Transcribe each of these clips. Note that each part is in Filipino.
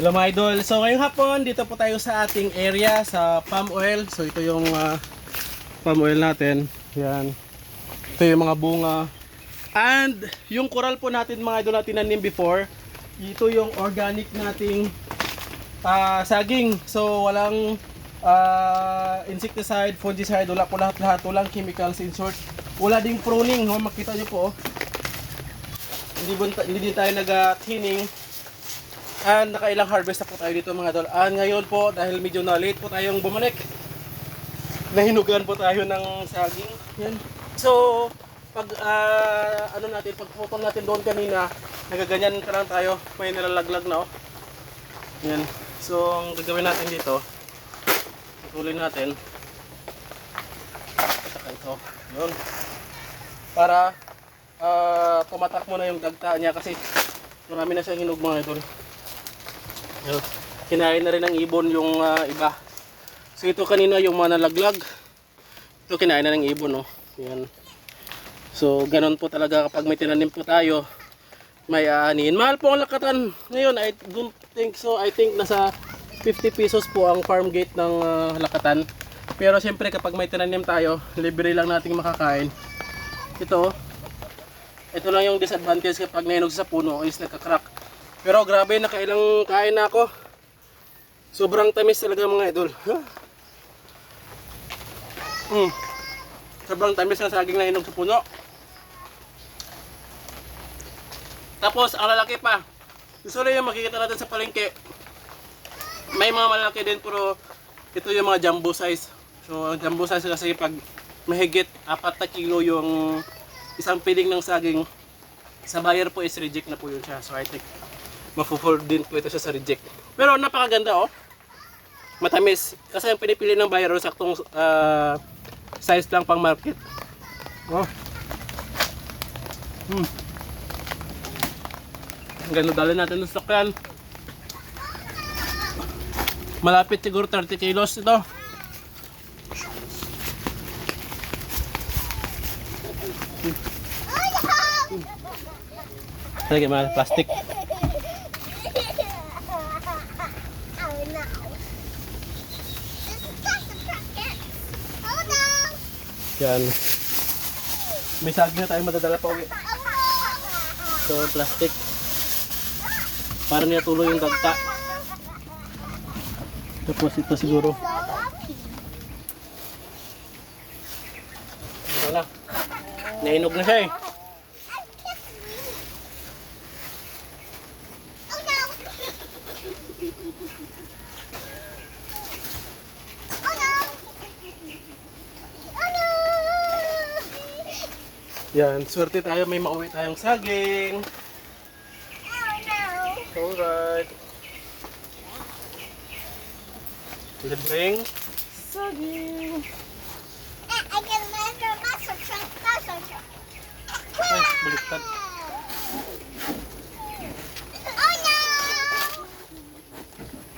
Hello mga idol. So ngayong hapon, dito po tayo sa ating area sa palm oil. So ito yung ah, palm oil natin. Yan. Ito yung mga bunga. And yung coral po natin mga idol na tinanim before, ito yung organic nating ah, saging. So walang ah, insecticide, fungicide, wala po lahat-lahat. Walang chemicals in short. Wala ding pruning. Oh, makita nyo po. Oh. Hindi, hindi din tayo nag-thinning. And nakailang harvest na po tayo dito mga idol. And ngayon po, dahil medyo na late po tayong bumalik, nahinugan po tayo ng saging. Yan. So, pag ah, ano natin, pag photo natin doon kanina, nagaganyan ka lang tayo, may nilalaglag na oh. Yan. So, ang gagawin natin dito, patuloy natin. Ito. Yun. Para ah, pumatak mo na yung dagta niya kasi marami na siyang hinog mga idol. Yun. Kinain na rin ng ibon yung ah, iba. So ito kanina yung mga nalaglag. Ito kinain na ng ibon, no. Yan. So ganun po talaga kapag may tinanim po tayo, may aanin. Mahal po ang lakatan. Ngayon, I don't think so. I think nasa 50 pesos po ang farm gate ng ah, lakatan. Pero siyempre kapag may tinanim tayo, libre lang nating makakain. Ito, ito lang yung disadvantage kapag nahinog sa puno is nagka-crack. Pero grabe, nakailang kain na ako. Sobrang tamis talaga mga idol. Mm. Sobrang tamis ng saging na hinog sa puno. Tapos, ang lalaki pa. Usually yung makikita natin sa palengke, may mga malaki din pero ito yung mga jumbo size. So, jumbo size kasi pag mahigit 4 na kilo yung isang piling ng saging, sa buyer po is reject na po yun siya. So, I think mafo-fold din po ito siya sa reject. Pero napakaganda oh. Matamis. Kasi ang pinipili ng buyer oh, saktong ah, size lang pang market. Oh. Hmm. Ang ganda dali natin ng sakyan. Malapit siguro 30 kilos ito. Lagi mga plastic. Oh no. This is just a cricket. Oh no. Yan. May saging na tayo madadala pa uwi. So, plastic. Para niya tuloy yung dagta. Tapos ito siguro. Wala. Nainog na siya eh. Oh no. Oh no. Oh no. Yan, swerte tayo may mauwi tayong saging. Oh no. Alright. Libreng saging. I can measure muscle truck, muscle truck. Ay, baliktad. Oh no.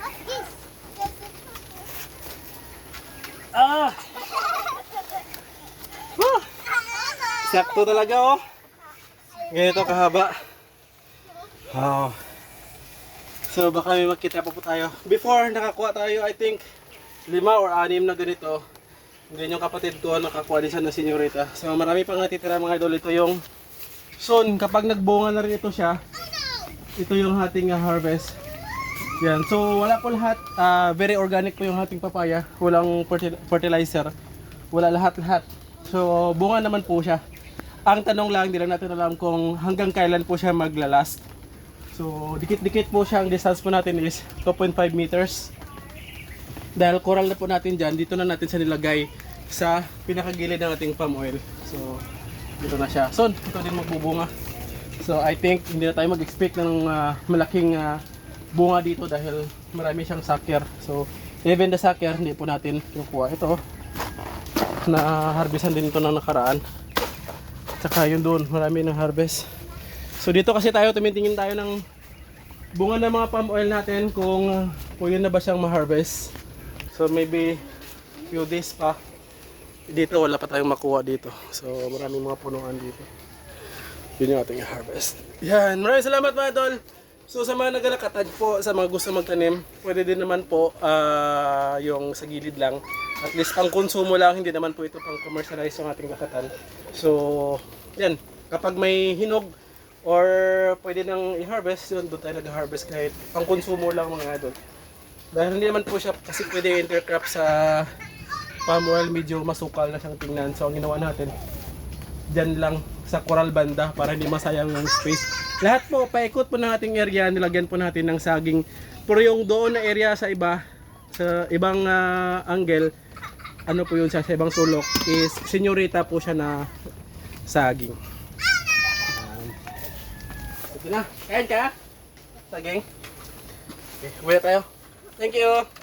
What's this? This is Ah! Woo! Sakto talaga oh. Ganito kahaba. Wow. So baka may makita pa po tayo. Before nakakuha tayo, I think lima or anim na ganito. Ganyan yung kapatid ko nakakuha din siya ng senyorita. So marami pang natitira mga idol. Ito yung soon kapag nagbunga na rin ito siya. Ito yung ating ah, harvest. Yan. So wala po lahat. ah, very organic po yung ating papaya. Walang fertil- fertilizer. Wala lahat-lahat. So bunga naman po siya. Ang tanong lang, hindi lang natin alam kung hanggang kailan po siya maglalast. So, dikit-dikit po siya. Ang distance po natin is 2.5 meters. Dahil coral na po natin dyan, dito na natin siya nilagay sa pinakagilid ng ating palm oil. So, dito na siya. So, ito din magbubunga. So, I think hindi na tayo mag-expect ng ah, malaking ah, bunga dito dahil marami siyang sucker. So, even the sucker, hindi po natin kinukuha. Ito, na harvestan din ito ng nakaraan. Tsaka yun doon, marami ng harvest. So dito kasi tayo, tumitingin tayo ng bunga ng mga palm oil natin kung uh, pwede na ba siyang ma-harvest. So maybe few days pa. Dito wala pa tayong makuha dito. So maraming mga punuan dito. Yun yung ating harvest. Yan, maraming salamat mga idol. So sa mga nagalakatad po, sa mga gusto magtanim, pwede din naman po ah, yung sa gilid lang. At least pang konsumo lang, hindi naman po ito pang commercialize yung ating lakatan. So, yan. Kapag may hinog or pwede nang i-harvest, yun, doon tayo nag-harvest kahit pang konsumo lang mga idol. Dahil hindi naman po siya kasi pwede intercrop sa palm oil, medyo masukal na siyang tingnan. So ang ginawa natin, dyan lang sa coral banda para hindi masayang yung space. Lahat po, paikot po ng ating area, nilagyan po natin ng saging. Pero yung doon na area sa iba, sa ibang ah, angle, ano po yun sa ibang sulok, is senyorita po siya na saging. Sige na, kain ka? Saging? Okay, na tayo. Thank you!